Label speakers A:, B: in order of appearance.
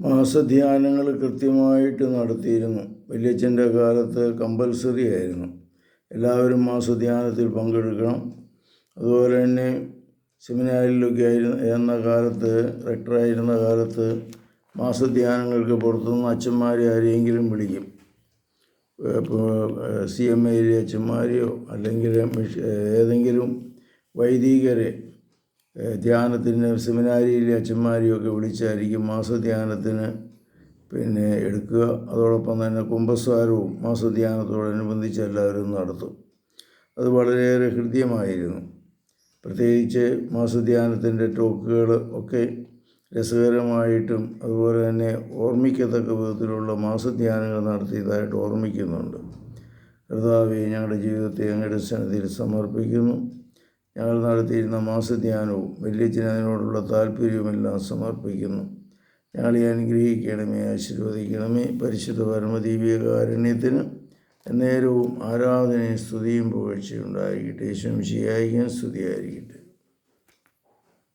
A: മാസധ്യാനങ്ങൾ കൃത്യമായിട്ട് നടത്തിയിരുന്നു. വല്യച്ഛന്റെ കാലത്ത് കമ്പൽസറി ആയിരുന്നു. എല്ലാവരും മാസധ്യാനത്തിൽ പങ്കെടുക്കണം. അതുപോലെ തന്നെ സെമിനാരിലൊക്കെ ആയിരുന്ന എന്ന കാലത്ത് റെക്ടറായിരുന്ന കാലത്ത് മാസധ്യാനങ്ങൾക്ക് പുറത്തുനിന്ന് അച്ഛന്മാരെ ആരെയെങ്കിലും വിളിക്കും. സി എം എയിലെ അച്ഛന്മാരെയോ അല്ലെങ്കിൽ ഏതെങ്കിലും വൈദികരെ ധ്യാനത്തിന് സെമിനാരിയിലെ അച്ഛന്മാരെയും ഒക്കെ വിളിച്ചായിരിക്കും മാസധ്യാനത്തിന് പിന്നെ എടുക്കുക. അതോടൊപ്പം തന്നെ കുംഭസാരവും മാസധ്യാനത്തോടനുബന്ധിച്ച് എല്ലാവരും നടത്തും. അത് വളരെയേറെ ഹൃദ്യമായിരുന്നു. പ്രത്യേകിച്ച് മാസധ്യാനത്തിന്റെ ടോക്കുകൾ ഒക്കെ രസകരമായിട്ടും അതുപോലെ തന്നെ ഓർമ്മിക്കത്തക്ക വിധത്തിലുള്ള മാസധ്യാനങ്ങൾ നടത്തിയതായിട്ട് ഓർമ്മിക്കുന്നുണ്ട്. കർത്താവെ ഞങ്ങളുടെ ജീവിതത്തെ അങ്ങയുടെ സന്നിധിയിൽ സമർപ്പിക്കുന്നു. ഞങ്ങൾ നടത്തിയിരുന്ന മാസധ്യാനവും വല്യച്ഛന് അതിനോടുള്ള താല്പര്യവുമെല്ലാം സമർപ്പിക്കുന്നു. ഞങ്ങളെ അനുഗ്രഹിക്കണമേ ആശീർവദിക്കണമേ. പരിശുദ്ധ പരമദീപികാരുണ്യത്തിന് നേരവും ആരാധനയും സ്തുതിയും പുകഴ്ചയുണ്ടായിരിക്കട്ടെ. ശംശിയായിരിക്കും സ്തുതിയായിരിക്കട്ടെ.